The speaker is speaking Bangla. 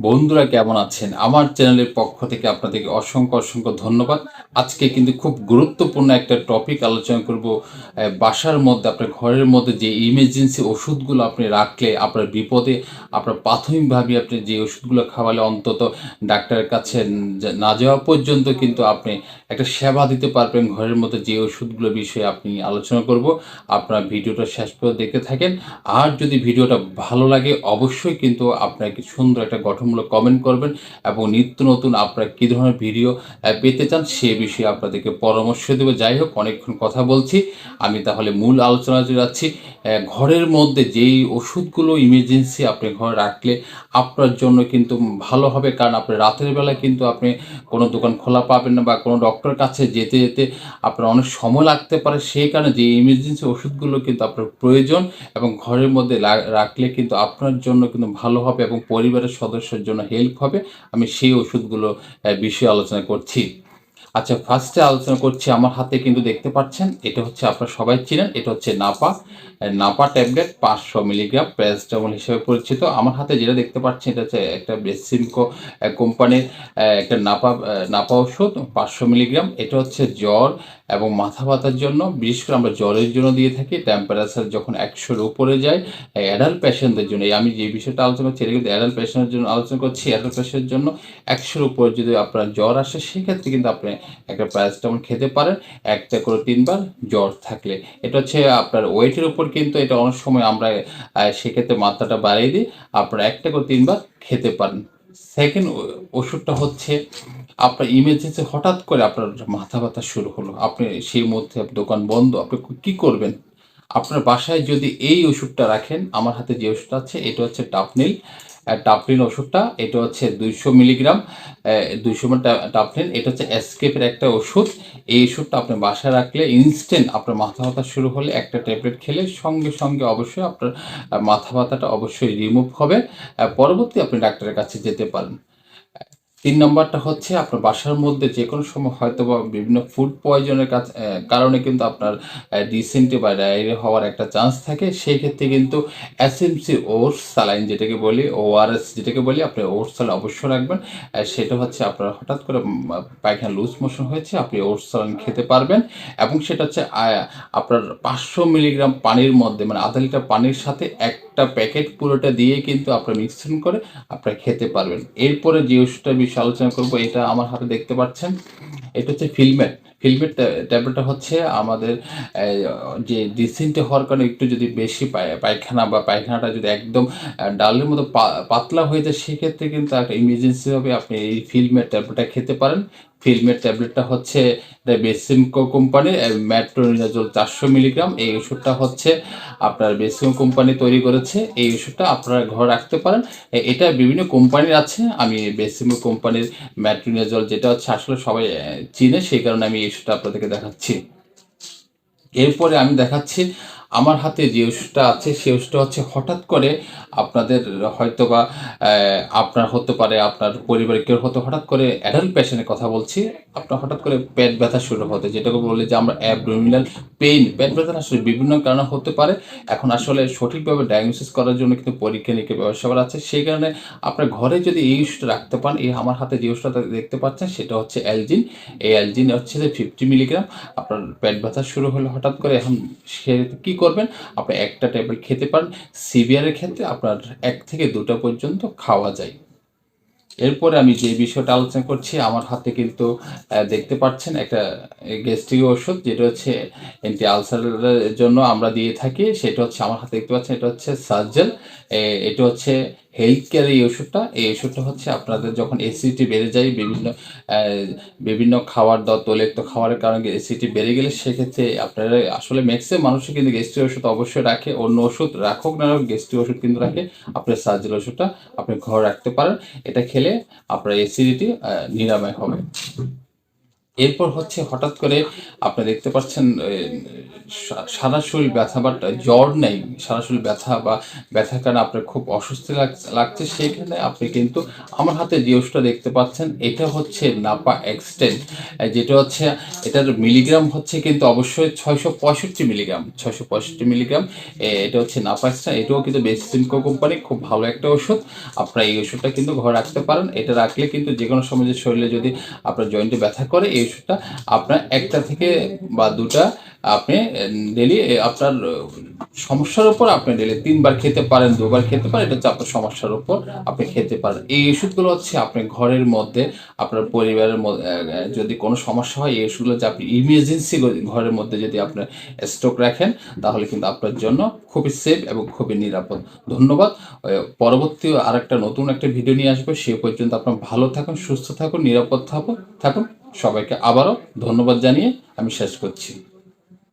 বন্ধুরা কেমন আছেন? আমার চ্যানেলের পক্ষ থেকে আপনাদেরকে অসংখ্য অসংখ্য ধন্যবাদ। আজকে কিন্তু খুব গুরুত্বপূর্ণ একটা টপিক আলোচনা করব। বাসার মধ্যে, আপনার ঘরের মধ্যে যে ইমার্জেন্সি ওষুধগুলো আপনি রাখলে আপনার বিপদে, আপনার প্রাথমিকভাবে আপনি যে ওষুধগুলো খাওয়ালে অন্তত ডাক্তারের কাছে ন- যাওয়া পর্যন্ত কিন্তু আপনি একটা সেবা দিতে পারবেন। ঘরের মধ্যে যে ওষুধগুলো বিষয়ে আপনি আলোচনা করব, আপনার ভিডিওটা শেষ পর্যন্ত দেখতে থাকেন। আর যদি ভিডিওটা ভালো লাগে, অবশ্যই কিন্তু আপনাকে সুন্দর একটা গঠনমূলক কমেন্ট করবেন এবং নিত্য নতুন আপনারা কী ধরনের ভিডিও পেতে চান সে বিষয়ে আপনাদেরকে পরামর্শ দেবো। যাই হোক, অনেকক্ষণ কথা বলছি। আমি তাহলে মূল আলোচনাতে যাচ্ছি। ঘরের মধ্যে যেই ওষুধগুলো ইমার্জেন্সি আপনি ঘরে রাখলে আপনার জন্য কিন্তু ভালো হবে, কারণ আপনি রাতের বেলা কিন্তু আপনি কোনো দোকান খোলা পাবেন না বা কোনো ডক্টর কাছে যেতে যেতে আপনার অনেক সময় লাগতে পারে। সেই কারণে যে ইমার্জেন্সি ওষুধগুলো কিন্তু আপনার প্রয়োজন এবং ঘরের মধ্যে রাখলে কিন্তু আপনার জন্য কিন্তু ভালো হবে এবং পরিবারের সদস্যের জন্য হেল্প হবে। আমি সেই ওষুধগুলো বিষয়ে আলোচনা করছি। আচ্ছা ফার্স্টে আলোচনা করছি আমার হাতে কিন্তু দেখতে পাচ্ছেন, এটা হচ্ছে আপনারা সবাই চিনেন, এটা হচ্ছে নাপা। নাপা ট্যাবলেট পাঁচশো মিলিগ্রাম প্যারাসিটামল হিসেবে পরিচিত। আমার হাতে যেটা দেখতে পাচ্ছেন, এটা হচ্ছে একটা বেসিমকো কোম্পানির একটা নাপা নাপা ওষুধ, পাঁচশো মিলিগ্রাম। এটা হচ্ছে জ্বর এবং মাথা ব্যথার জন্য, বিশেষ করে আমরা জ্বরের জন্য দিয়ে থাকি টেম্পারেচার যখন একশোর উপরে যায় অ্যাডাল্ট পেশেন্টদের জন্য, এই আমি যে বিষয়টা আলোচনা করছি, এটা কিন্তু অ্যাডাল্ট পেশেন্টের জন্য আলোচনা করছি অ্যাডাল্ট পেশেন্টের জন্য একশোর উপরে যদি আপনার জ্বর আসে, সেক্ষেত্রে কিন্তু আপনি একটা প্যারাসিটামল খেতে পারেন, একটা করে তিনবার জ্বর থাকলে। এটা হচ্ছে আপনার ওয়েটের উপর কিন্তু এটা অনেক সময় আমরা সেক্ষেত্রে মাত্রাটা বাড়িয়ে দিই, আপনারা একটা করে তিনবার খেতে পারেন। সেকেন্ড ওষুধটা হচ্ছে আপনার ইমার্জেন্সি হঠাৎ করে আপনার মাথা ব্যথা শুরু হলো। আপনি সেই মধ্যে দোকান বন্ধ, আপনি কি করবেন? আপনার বাসায় যদি এই ওষুধটা রাখেন, আমার হাতে যে ওষুধটা আছে, এটা হচ্ছে টাপনিল টাপনিল ওষুধটা, এটা হচ্ছে দুইশো মিলিগ্রাম দুইশো টাফলিন, এটা হচ্ছে এসকেপের একটা ওষুধ। এই ওষুধটা আপনি বাসায় রাখলে ইনস্ট্যান্ট আপনার মাথা ব্যথা শুরু হলে একটা ট্যাবলেট খেলে সঙ্গে সঙ্গে অবশ্যই আপনার মাথা ব্যথাটা অবশ্যই রিমুভ হবে। পরবর্তী আপনি ডাক্তারের কাছে যেতে পারেন। তিন নম্বরটা হচ্ছে আপনার বাসার মধ্যে যে কোনো সময় হয়তো বা বিভিন্ন ফুড পয়জনের কারণে কিন্তু আপনার ডিসেন্টি বা ডায়রিয়া হওয়ার একটা চান্স থাকে। সেই ক্ষেত্রে কিন্তু এসএমসি ওটস সালাইন যেটাকে বলি ওআরএস যেটাকে বলি, আপনি ওটস সালাইন অবশ্যই রাখবেন। সেটা হচ্ছে আপনার হঠাৎ করে পায়খানা লুজ মোশন হয়েছে, আপনি ওটস সালাইন খেতে পারবেন। এবং সেটা হচ্ছে আপনার পাঁচশো মিলিগ্রাম পানির মধ্যে মানে আধা লিটার পানির সাথে একটা প্যাকেট পুরোটা দিয়ে কিন্তু আপনার মিশ্রণ করে আপনারা খেতে পারবেন। এরপরে যে ওষুধটা বিষয়ে আলোচনা করব, এটা আমার হাতে দেখতে পাচ্ছেন, এটা হচ্ছে ফিলমেট ফিলমেট ট্যাবলেটটা হচ্ছে আমাদের যে ডিসেন্টে হওয়ার কারণে একটু যদি বেশি পায়- পায়খানা বা পায়খানাটা যদি একদম ডালের মতো পাতলা হয়ে যায়, সেক্ষেত্রে কিন্তু একটা ইমার্জেন্সি হবে, আপনি এই ফিল্মের ট্যাবলেটটা খেতে পারেন। ফিল্মের ট্যাবলেটটা হচ্ছে বেসিমকো কোম্পানির ম্যাট্রোনিজাজোল চারশো মিলিগ্রাম। এই ওষুধটা হচ্ছে আপনার বেসিম কোম্পানি তৈরি করেছে। এই ওষুধটা আপনারা ঘরে রাখতে পারেন। এটা বিভিন্ন কোম্পানির আছে। আমি বেসিমো কোম্পানির ম্যাট্রিনিয়াজল যেটা হচ্ছে আসলে সবাই চিনে, সেই কারণে আমি এই ওষুধটা আপনাদেরকে দেখাচ্ছি। এরপরে আমি দেখাচ্ছি আমার হাতে যে ওষুধটা আছে সেই ওষুধটা হচ্ছে হঠাৎ করে আপনাদের হয়তো বা আপনার হতে পারে, আপনার পরিবারের কেউ হতে হঠাৎ করে অ্যাডাল্ট পেশেন্টের কথা বলছি, আপনার হঠাৎ করে পেট ব্যথা শুরু হতে, যেটাকে বলি যে আমরা অ্যাবডোমিনাল পেইন পেট ব্যথা আসলে বিভিন্ন কারণে হতে পারে। এখন আসলে সঠিকভাবে ডায়াগনোসিস করার জন্য কিন্তু পরীক্ষা নিরীক্ষা ব্যবস্থা করা আছে। সেই কারণে আপনার ঘরে যদি এই ওষুধটা রাখতে পান, এই আমার হাতে যে ওষুধটা দেখতে পাচ্ছেন, সেটা হচ্ছে অ্যালজিন এই অ্যালজিন হচ্ছে যে ফিফটি মিলিগ্রাম আপনার পেট ব্যথা শুরু হলে হঠাৎ করে, এখন সে কী করবেন। আপনি একটা ট্যাবলেট খেতে পারেন। সিভিয়ারের ক্ষেত্রে আপনার এক থেকে দুটো পর্যন্ত খাওয়া যায়। এরপরে আমি যে বিষয়টা আলোচনা করছি, আমার হাতে কিন্তু দেখতে পাচ্ছেন একটা গ্যাস্ট্রিক ওষুধ, যেটা হচ্ছে অ্যান্টি আলসারের জন্য আমরা দিয়ে থাকি। সেটা হচ্ছে আমার হাতে দেখতে পাচ্ছেন, এটা হচ্ছে সার্জেল এটা হচ্ছে হেলথ কেয়ার এই ওষুধটা এই ওষুধটা হচ্ছে আপনাদের যখন এসিটি বেড়ে যায়, বিভিন্ন বিভিন্ন খাবার দাওয়া তৈলাক্ত খাবারের কারণে এসিটি বেড়ে গেলে সেক্ষেত্রে আপনারা আসলে ম্যাক্সিমাম মানুষই কিন্তু গ্যাস্ট্রিক ওষুধ অবশ্যই রাখে, অন্য ওষুধ রাখুক না রাখুক গ্যাস্ট্রিক ওষুধ কিন্তু রাখে, আপনার সার্জেল ওষুধটা আপনি ঘরে রাখতে পারেন, এটা খেলে আপনার অ্যাসিডিটি নিরাময় হবে। এরপর হচ্ছে হঠাৎ করে আপনি দেখতে পাচ্ছেন সারা শরীর ব্যথা বা জ্বর নেই। সারা শরীর ব্যথা বা ব্যথার কারণে আপনার খুব লাগ- লাগছে। সেইখানে আপনি কিন্তু আমার হাতে যে ওষুধটা দেখতে পাচ্ছেন, এটা হচ্ছে নাপা এক্সটেন যেটা হচ্ছে, এটার মিলিগ্রাম হচ্ছে কিন্তু অবশ্যই ছয়শো পঁয়ষট্টি মিলিগ্রাম, ছয়শো পঁয়ষট্টি মিলিগ্রাম। এটা হচ্ছে নাপা এক্সটেন এটাও কিন্তু বেসিনকো কোম্পানি, খুব ভালো একটা ওষুধ। আপনারা এই ওষুধটা কিন্তু ঘরে রাখতে পারেন। এটা রাখলে কিন্তু যে কোনো সময় যে শরীরে যদি আপনার জয়েন্টে ব্যথা করে, এই ওষুধটা আপনার একটা থেকে বা দুটা আপনি ডেলি আপনার সমস্যার উপর আপনি ডেলি তিনবার খেতে পারেন, দুবার খেতে পারেন, এটা হচ্ছে আপনার সমস্যার উপর আপনি খেতে পারেন। এই ওষুধগুলো হচ্ছে আপনি ঘরের মধ্যে, আপনার পরিবারের যদি কোনো সমস্যা হয়, এই ওষুধগুলো যে আপনি ইমার্জেন্সি ঘরের মধ্যে যদি আপনার স্টক রাখেন, তাহলে কিন্তু আপনার জন্য খুবই সেফ এবং খুবই নিরাপদ। ধন্যবাদ। পরবর্তী আর একটা নতুন একটা ভিডিও নিয়ে আসব, সে পর্যন্ত আপনার ভালো থাকুন, সুস্থ থাকুন, নিরাপদ থাকুন থাকুন। সবাইকে আবারও ধন্যবাদ জানিয়ে আমি শেষ করছি।